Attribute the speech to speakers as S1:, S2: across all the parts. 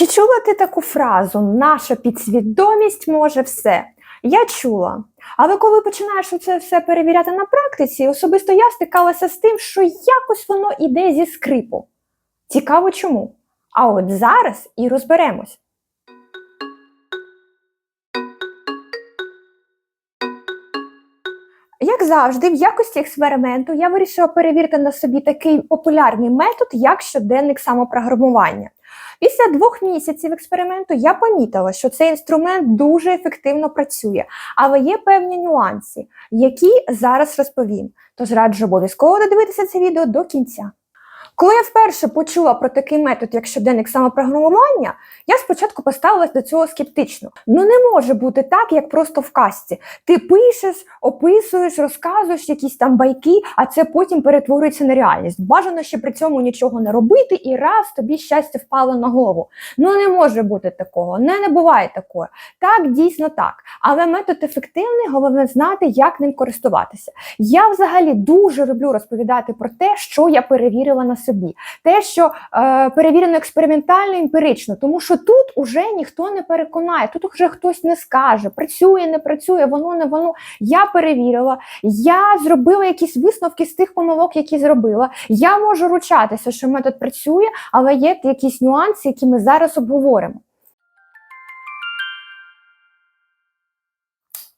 S1: Чи чула ти таку фразу Наша підсвідомість може все? Я чула. Але коли починаєш це все перевіряти на практиці, особисто я стикалася з тим, що якось воно іде зі скрипу. Цікаво чому? А от зараз і розберемось. Як завжди, в якості експерименту я вирішила перевірити на собі такий популярний метод, як щоденник самопрограмування. Після двох місяців експерименту я помітила, що цей інструмент дуже ефективно працює, але є певні нюанси, які зараз розповім. Тож раджу обов'язково додивитися це відео до кінця. Коли я вперше почула про такий метод, як щоденник самопрограмування, я спочатку поставилась до цього скептично. Ну не може бути так, як просто в казці. Ти пишеш, описуєш, розказуєш якісь там байки, а це потім перетворюється на реальність. Бажано ще при цьому нічого не робити, і раз тобі щастя впало на голову. Ну не може бути такого, не, не буває такого. Так, дійсно так. Але метод ефективний, головне знати, як ним користуватися. Я взагалі дуже люблю розповідати про те, що я перевірила на собі. Те, що е, перевірено експериментально, емпірично, тому що тут уже ніхто не переконає, тут уже хтось не скаже, працює, не працює, воно не воно. Я перевірила, я зробила якісь висновки з тих помилок, які зробила. Я можу ручатися, що метод працює, але є якісь нюанси, які ми зараз обговоримо.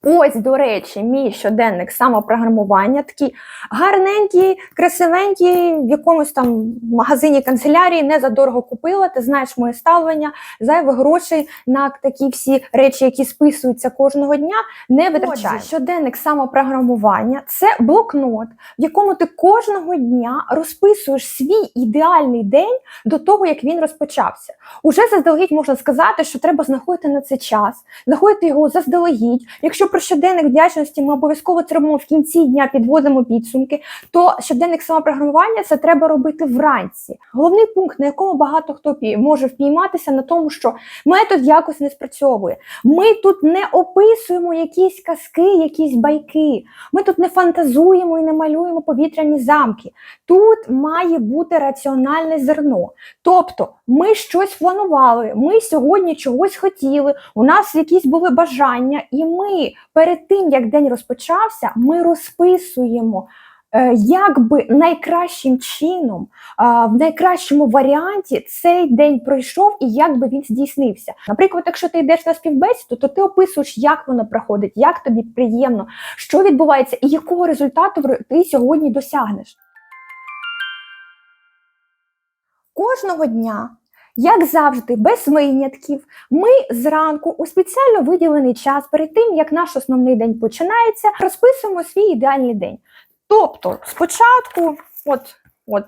S1: Ось, до речі, мій щоденник самопрограмування, такий гарненький, красивенький, в якомусь там магазині канцелярії не задорого купила. Ти знаєш моє ставлення, зайвих грошей на такі всі речі, які списуються кожного дня, не витрачаю. Отже, щоденник самопрограмування це блокнот, в якому ти кожного дня розписуєш свій ідеальний день до того, як він розпочався. Уже заздалегідь можна сказати, що треба знаходити на це час, знаходити його заздалегідь. Якщо про щоденник вдячності ми обов'язково це робимо в кінці дня, підводимо підсумки, то щоденник самопрограмування це треба робити вранці. Головний пункт, на якому багато хто може впійматися, на тому, що метод якось не спрацьовує. Ми тут не описуємо якісь казки, якісь байки. Ми тут не фантазуємо і не малюємо повітряні замки. Тут має бути раціональне зерно. Тобто, ми щось планували, ми сьогодні чогось хотіли, у нас якісь були бажання, і ми перед тим, як день розпочався, ми розписуємо. е, Як би найкращим чином, в найкращому варіанті цей день пройшов і як би він здійснився. Наприклад, якщо ти йдеш на співбесіду, то ти описуєш, як воно проходить, як тобі приємно, що відбувається і якого результату ти сьогодні досягнеш. Кожного дня, як завжди, без винятків, ми зранку у спеціально виділений час перед тим, як наш основний день починається, розписуємо свій ідеальний день. Тобто, спочатку, от, от,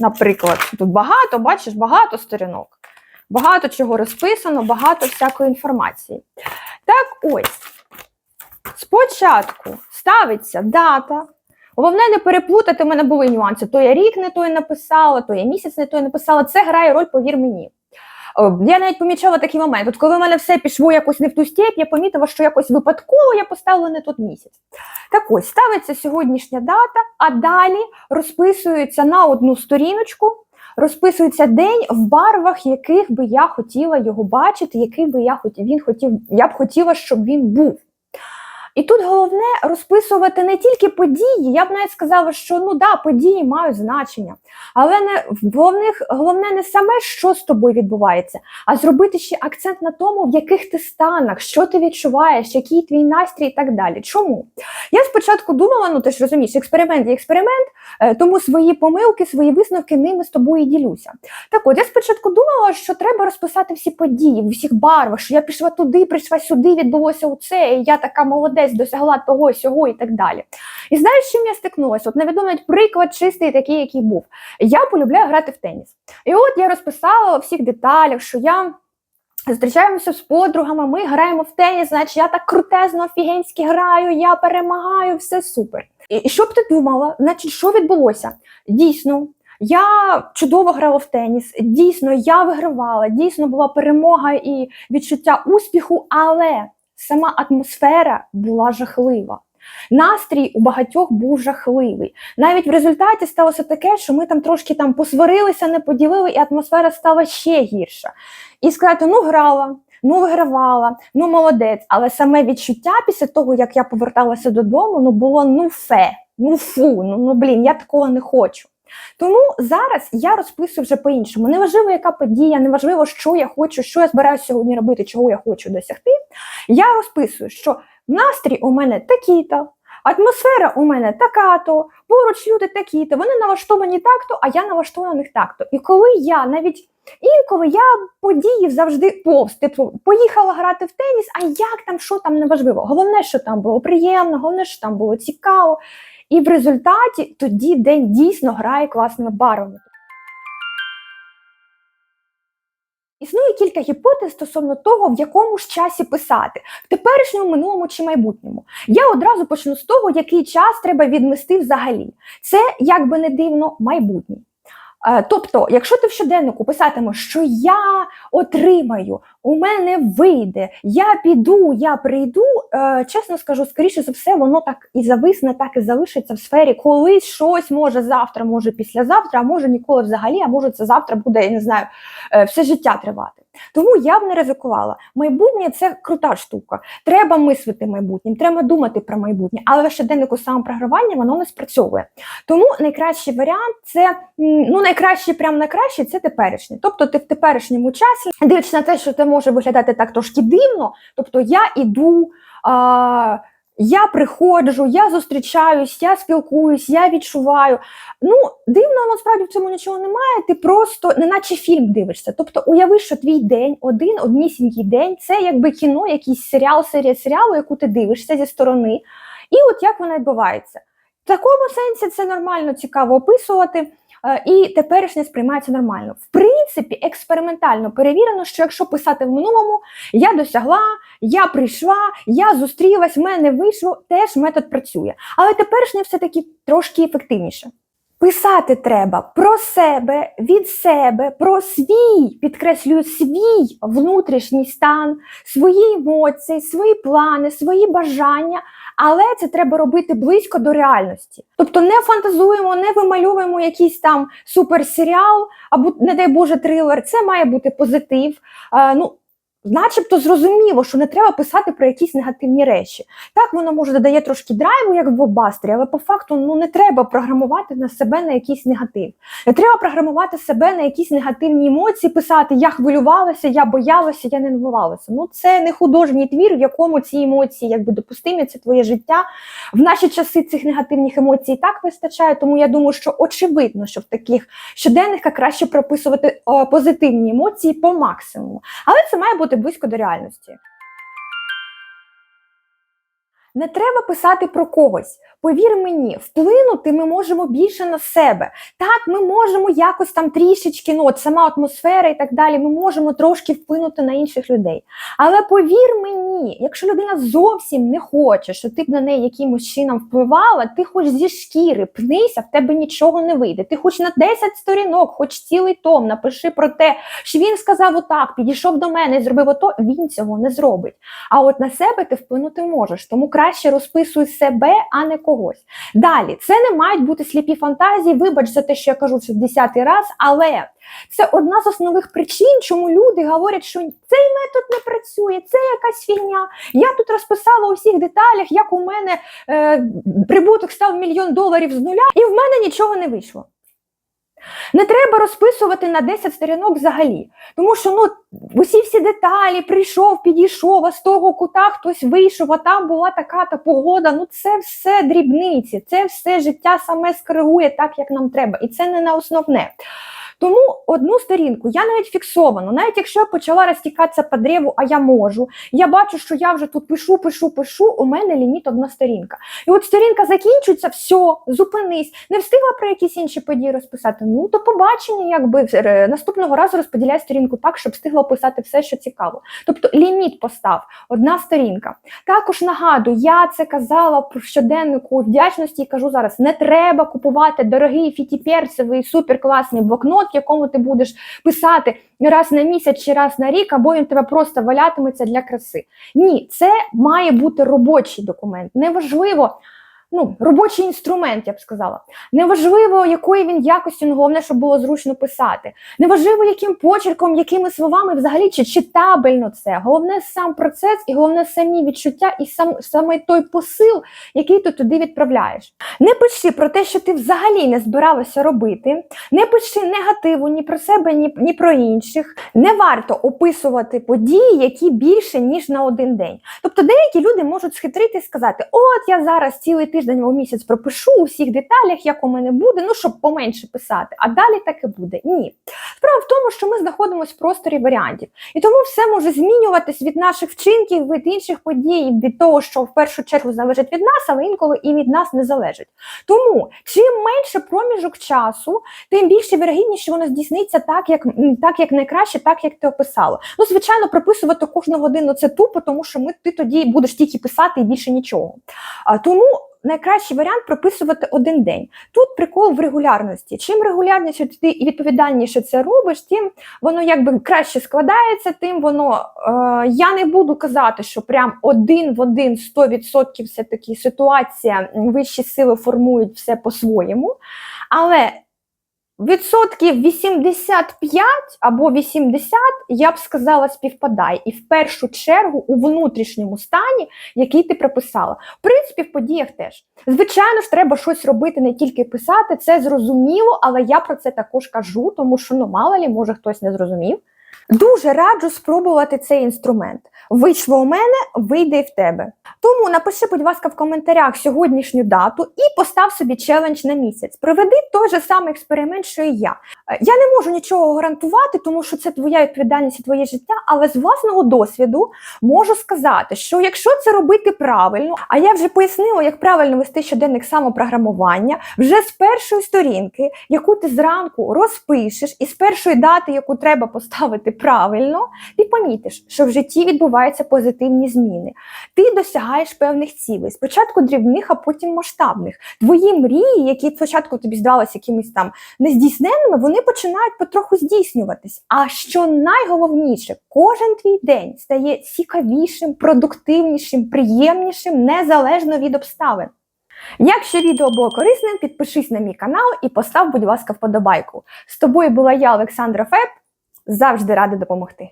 S1: наприклад, тут багато, бачиш, багато сторінок, багато чого розписано, багато всякої інформації. Так ось, спочатку ставиться дата. Головне не переплутати, в мене були нюанси. То я рік не той написала, то я місяць не той написала. Це грає роль, повір мені. Я навіть помічала такий момент. От коли в мене все пішло якось не в ту степь, я помітила, що якось випадково я поставила не тут місяць. Так ось ставиться сьогоднішня дата, а далі розписується на одну сторіночку, розписується день в барвах, яких би я хотіла його бачити, який би я хотів, він хотів, я б хотіла, щоб він був. І тут головне розписувати не тільки події, я б навіть сказала, що ну да, події мають значення, але не головних, головне не саме, що з тобою відбувається, а зробити ще акцент на тому, в яких ти станах, що ти відчуваєш, який твій настрій і так далі. Чому? Я спочатку думала, ну ти ж розумієш, експеримент є експеримент, е, тому свої помилки, свої висновки ними з тобою ділюся. Так от, я спочатку думала, що треба розписати всі події в усіх барвах, що я пішла туди, прийшла сюди, відбулося оце, і я така молодець, досягла того, сього і так далі. І знаєш, чим я стикнулася? От навіть приклад чистий, такий, який був. Я полюбляю грати в теніс. І от я розписала у всіх деталях, що я. Зустрічаємося з подругами, ми граємо в теніс, значить я так крутезно, офігенськи граю, я перемагаю, все супер. І, і що б ти думала? Значить, що відбулося? Дійсно, я чудово грала в теніс, дійсно, я вигравала, дійсно була перемога і відчуття успіху, але сама атмосфера була жахлива. Настрій у багатьох був жахливий. Навіть в результаті сталося таке, що ми там трошки там посварилися, не поділили, і атмосфера стала ще гірша. І сказати, ну грала, ну вигравала, ну молодець. Але саме відчуття після того, як я поверталася додому, ну було ну фе, ну фу, ну, ну блін, я такого не хочу. Тому зараз я розписую вже по-іншому. Неважливо, яка подія, неважливо, що я хочу, що я збираюся сьогодні робити, чого я хочу досягти. Я розписую, що настрій у мене такий-то, атмосфера у мене така-то, поруч люди такі-то, вони налаштовані так-то, а я налаштована на них так-то. І коли я навіть інколи я події завжди повз, типу, поїхала грати в теніс, а як там, що там неважливо. Головне, що там було приємно, головне, що там було цікаво. І в результаті тоді день дійсно грає класними барвами. Існує кілька гіпотез стосовно того, в якому ж часі писати в теперішньому, минулому чи майбутньому. Я одразу почну з того, який час треба відмести взагалі. Це, як би не дивно, майбутнє. Е, Тобто, якщо ти в щоденнику писатимеш, що я отримаю, у мене вийде, я піду, я прийду, е, чесно скажу, скоріше за все, воно так і зависне, так і залишиться в сфері колись щось, може завтра, може післязавтра, а може ніколи взагалі, а може це завтра буде, я не знаю, е, все життя тривати. Тому я б не ризикувала. Майбутнє це крута штука. Треба мислити майбутнім, треба думати про майбутнє, але щоденнику самопрогравання воно не спрацьовує. Тому найкращий варіант це ну найкраще, прям найкраще це теперішнє. Тобто ти в теперішньому часі дивишся на те, що це може виглядати так трошки дивно. Тобто я іду. А, я приходжу, я зустрічаюсь, я спілкуюсь, я відчуваю. Ну, дивно, насправді в цьому нічого немає. Ти просто неначе фільм дивишся. Тобто, уяви, що твій день, один, однісінький день, це якби кіно, якийсь серіал, серія серіалу, яку ти дивишся зі сторони. І от як вона відбувається. В такому сенсі це нормально цікаво описувати. Е, І теперішнє сприймається нормально. В принципі, експериментально перевірено, що якщо писати в минулому, я досягла, я прийшла, я зустрілась, в мене вийшло, теж метод працює. Але теперішнє все-таки трошки ефективніше. Писати треба про себе, від себе, про свій, підкреслюю, свій внутрішній стан, свої емоції, свої плани, свої бажання. Але це треба робити близько до реальності. Тобто не фантазуємо, не вимальовуємо якийсь там суперсеріал або, не дай Боже, трилер. Це має бути позитив. Е, ну, Начебто зрозуміло, що не треба писати про якісь негативні речі. Так, воно може додає трошки драйву, як в блокбастері, але по факту ну не треба програмувати на себе на якийсь негатив. Не треба програмувати себе на якісь негативні емоції, писати Я хвилювалася, я боялася, я не нервувалася. Ну це не художній твір, в якому ці емоції якби допустимі, це твоє життя. В наші часи цих негативних емоцій так вистачає, тому я думаю, що очевидно, що в таких щоденниках краще прописувати о, позитивні емоції по максимуму. Але це має бути близько до реальності. Не треба писати про когось. Повір мені, вплинути ми можемо більше на себе. Так, ми можемо якось там трішечки, ну от сама атмосфера і так далі. Ми можемо трошки вплинути на інших людей. Але повір мені, якщо людина зовсім не хоче, що ти б на неї якимось чином впливала, ти хоч зі шкіри пнися, в тебе нічого не вийде. Ти хоч на 10 сторінок, хоч цілий том, напиши про те, що він сказав отак, підійшов до мене і зробив ото, він цього не зробить. А от на себе ти вплинути можеш. Тому краще розписуй себе, а не когось. Далі, це не мають бути сліпі фантазії. Вибач за те, що я кажу це десятий раз, але це одна з основних причин, чому люди говорять, що цей метод не працює, це якась фігня. Я тут розписала у всіх деталях, як у мене е, прибуток став мільйон доларів з нуля, і в мене нічого не вийшло. Не треба розписувати на 10 сторінок взагалі. Тому що ну, усі всі деталі, прийшов, підійшов, а з того кута хтось вийшов, а там була така та погода. Ну це все дрібниці, це все життя саме скоригує так, як нам треба. І це не на основне. Тому одну сторінку я навіть фіксовано, навіть якщо я почала розтікатися по древу, а я можу, я бачу, що я вже тут пишу, пишу, пишу, у мене ліміт одна сторінка. І от сторінка закінчується, все, зупинись, не встигла про якісь інші події розписати. Ну, до побачення, якби е, наступного разу розподіляй сторінку так, щоб встигла описати все, що цікаво. Тобто ліміт постав, одна сторінка. Також нагадую, я це казала в щоденнику вдячності і кажу зараз: не треба купувати дорогий фітіперцевий суперкласний блокнот блокнот, в якому ти будеш писати раз на місяць чи раз на рік, або він тебе просто валятиметься для краси. Ні, це має бути робочий документ. Неважливо. Ну, робочий інструмент, я б сказала. Неважливо, якої він якості, ну, головне, щоб було зручно писати. Неважливо, яким почерком, якими словами, взагалі, чи читабельно це. Головне сам процес і головне самі відчуття, і сам саме той посил, який ти туди відправляєш. Не пиши про те, що ти взагалі не збиралася робити. Не пиши негативу ні про себе, ні, ні про інших. Не варто описувати події, які більше ніж на один день. Тобто деякі люди можуть схитрити і сказати: От я зараз цілий тиждень або місяць пропишу у всіх деталях, як у мене буде, ну щоб поменше писати, а далі так і буде. Ні. Справа в тому, що ми знаходимося в просторі варіантів, і тому все може змінюватись від наших вчинків, від інших подій, від того, що в першу чергу залежить від нас, але інколи і від нас не залежить. Тому чим менше проміжок часу, тим більше вірогідніше, що воно здійсниться так, як так, як найкраще, так як ти описала. Ну, звичайно, прописувати кожну годину це тупо, тому що ми ти тоді будеш тільки писати і більше нічого. А тому. Найкращий варіант прописувати один день. Тут прикол в регулярності. Чим регулярніше ти і відповідальніше це робиш, тим воно якби краще складається, тим воно е, я не буду казати, що прям один в один 100% все таки ситуація вищі сили формують все по-своєму. Але відсотків 85 або 80, я б сказала, співпадає. І в першу чергу у внутрішньому стані, який ти прописала. В принципі, в подіях теж. Звичайно ж, треба щось робити, не тільки писати, це зрозуміло, але я про це також кажу, тому що ну мало лі, може хтось не зрозумів. Дуже раджу спробувати цей інструмент. Вийшло у мене, вийде і в тебе. Тому напиши, будь ласка, в коментарях сьогоднішню дату і постав собі челендж на місяць. Проведи той же самий експеримент, що і я. Е, Я не можу нічого гарантувати, тому що це твоя відповідальність і твоє життя, але з власного досвіду можу сказати, що якщо це робити правильно, а я вже пояснила, як правильно вести щоденник самопрограмування, вже з першої сторінки, яку ти зранку розпишеш, і з першої дати, яку треба поставити правильно, ти помітиш, що в житті відбуваються позитивні зміни. Ти досягаєш певних цілей, спочатку дрібних, а потім масштабних. Твої мрії, які спочатку тобі здавалися якимись там нездійсненними, вони починають потроху здійснюватись. А що найголовніше, кожен твій день стає цікавішим, продуктивнішим, приємнішим, незалежно від обставин. Якщо відео було корисним, підпишись на мій канал і постав, будь ласка, вподобайку. З тобою була я, Олександра Феб. Завжди рада допомогти.